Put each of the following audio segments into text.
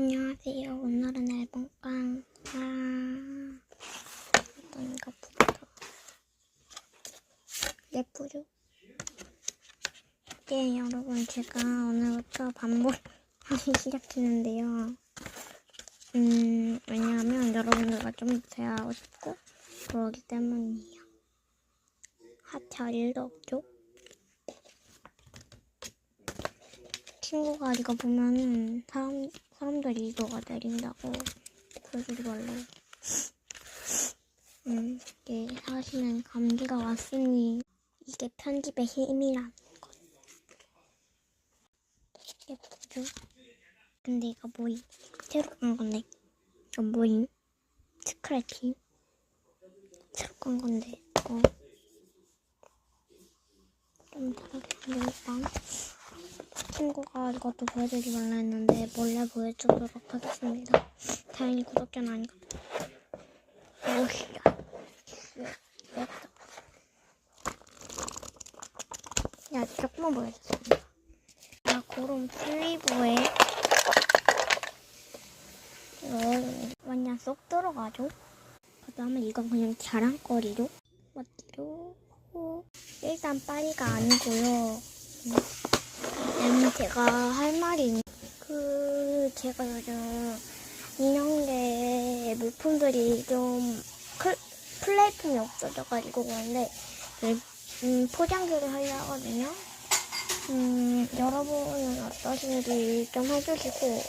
안녕하세요. 오늘은 앨범깡. 아, 어떤 것부터. 예쁘죠? 예, 여러분. 제가 오늘부터 반복하기 시작했는데요. 음, 왜냐하면 여러분들과 좀더 대화하고 싶고, 그러기 때문이에요. 할 일도 없죠? 친구가 이거 보면은 사람, 사람들이 이거가 내린다고 그러지 말래요. 음, 이게 사실은 감기가 왔으니 이게 편집의 힘이라는 것. 예쁘죠? 근데 이거 뭐임? 새로 간 건데. 이거 뭐임? 스크래치? 새로 간 건데. 어. 좀 다르게 생겼다. 이것도 보여주지 말라 했는데 몰래 보여주도록 하겠습니다. 다행히 구독자는. 오우야. 됐다. 야, 조금만 보여주세요. 아, 그럼 슬리브에 이거 완전 쏙 들어가죠? 그 다음에 이건 그냥 자랑거리죠? 맞죠? 일단 파리가 아니고요. 음, 제가 할 말이 있- 그 제가 요즘 인형계 물품들이 좀 클, 플레이품이 없어져가지고 그런데 그, 음, 포장기를 하려 하거든요. 음, 여러분은 어떠신지 좀 해주시고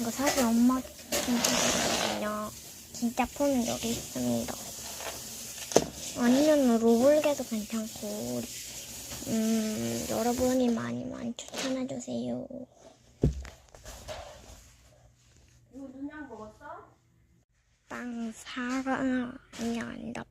이거 사실 엄마 진짜 진짜 폰은 여기 있습니다. 아니면 로블게도 괜찮고 음, 여러분이 많이 많이 추천해 주세요. 이거 눈양 먹었어? 빵 사랑이 아니라